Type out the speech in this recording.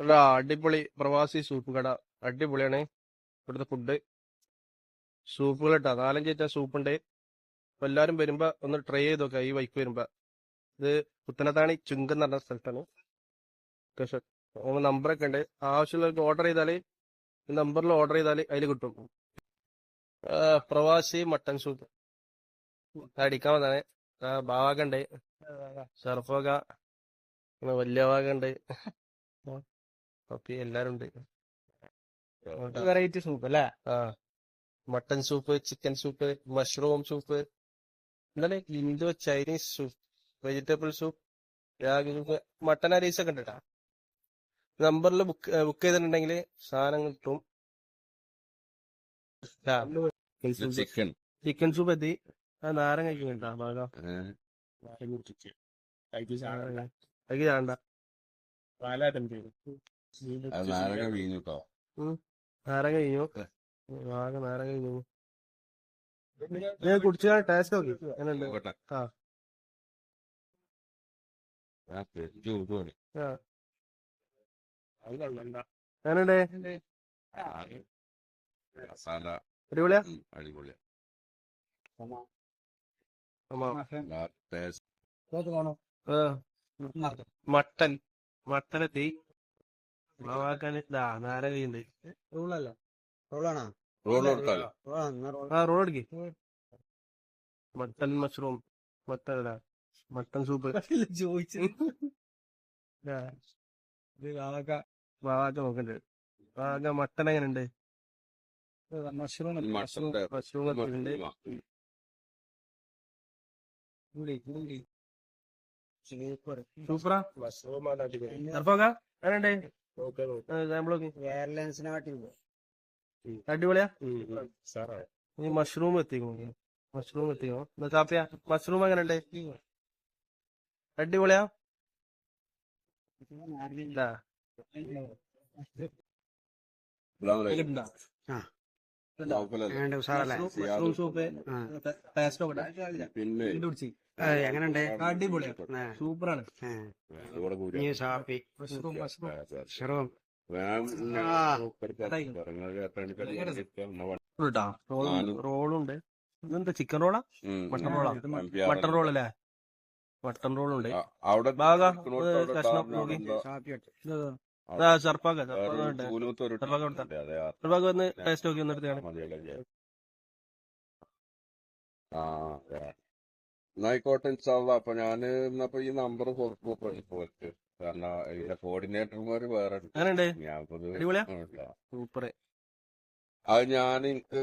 നല്ല അടിപൊളി പ്രവാസി സൂപ്പ് കട. അടിപൊളിയാണ് ഇവിടുത്തെ ഫുഡ് സൂപ്പുകൾ ഇട്ടാ നാലഞ്ച് ഐറ്റം സൂപ്പ് ഉണ്ട് അപ്പൊ എല്ലാരും വരുമ്പോ ഒന്ന് ട്രൈ ചെയ്ത് നോക്കാം. ഈ വൈക്ക് വരുമ്പോ. ഇത് പുത്തനത്താണി ചുങ്കം എന്ന് പറഞ്ഞ സ്ഥലത്താണ്. നമ്പറൊക്കെ ഉണ്ട്. ആവശ്യമുള്ളവർക്ക് ഓർഡർ ചെയ്താൽ ഈ നമ്പറിൽ ഓർഡർ ചെയ്താൽ അതിൽ കിട്ടും. പ്രവാസി മട്ടൻ സൂപ്പ്. അടിക്കാൻ വന്നാണ് ഷർഫോക പിന്നെ വലിയ വാഗ ഉണ്ട്. പപ്പി എല്ലാരും ഉണ്ട് വെറൈറ്റി സൂപ്പ് അല്ലേ ആ mutton soup chicken soup mushroom soup എന്താണ് Indo Chinese soup vegetable soup ragi soup mutton Ares ഒക്കെ ഉണ്ട് നമ്പറിൽ ബുക്ക് ബുക്ക് ചെയ്തിട്ടുണ്ടെങ്കിൽ സാധനം കിട്ടും ചിക്കൻ ചിക്കൻ സൂപ്പ് എത്തി ആ നാരങ്ങ കഴിക്കുന്നുണ്ടാ ഭാഗം നാരങ്ങ വീഞ്ഞു കേട്ടോ നാരങ്ങ കഴിഞ്ഞു ആകെ നാരങ്ങ കഴിഞ്ഞു ഞാൻ കുടിച്ചാൽ ടേസ്റ്റ് നോക്കി. എങ്ങനെയുണ്ട് നോക്കട്ടെ. ആ. അടിപൊളിയാ? അടിപൊളിയാ. മട്ടൻ. മട്ടനെ എത്തി ഉളവാക്കാൻ ഇതാ നാരങ്ങയുണ്ട് റോളല്ല. റോളാണോ? റോൾ അടിക്ക് മട്ടൻ മഷ്റൂം മട്ടൺ ഇതാ മട്ടൻ സൂപ്പ്. ചോദിച്ചു വാഴ നോക്കണ്ട്. വാഴ മട്ടൻ എങ്ങനെയുണ്ട്? മഷ്റൂം മട്ടൻ മഷ്റൂം എത്തിയിട്ടുണ്ട് സൂപ്പറാ. അർഫാക്ക എങ്ങനെയുണ്ട്? അടിപൊളിയാ? ഈ മഷ്റൂം എത്തിക്കണം മഷ്റൂം എത്തിക്കണോ എന്നാ കാപ്പിയ മഷ്റൂം എങ്ങനെ ഉണ്ട് അടിപൊളിയാ പിന്നെ എങ്ങനെയുണ്ട് സൂപ്പറാണ്. റോളുണ്ട്. ഇതെന്താ ചിക്കൻ റോളാ? മട്ടൺ റോളാ? മട്ടൺ റോൾ അല്ലേ മട്ടൺ റോളുണ്ട്. അവിടെ ഭാഗം, നിൽക്കുന്നോടത്ത് ഏ, അവിടെ കഷ്ണം സർപ്പാക്ക സർപ്പാക്ക ഉണ്ട്. വന്ന് ടേസ്റ്റ് നോക്കി വന്നിടത്താണ് ആ അതെ. എന്നാ ആയിക്കോട്ടെ ഇൻഷാള്ള അപ്പൊ ഞാൻ എന്നപ്പോ ഈ നമ്പർ കൊടുക്കും കാരണം ഇതിന്റെ കോർഡിനേറ്റർമാര് വേറെ ഞാൻ അത് ഞാൻ എനിക്ക്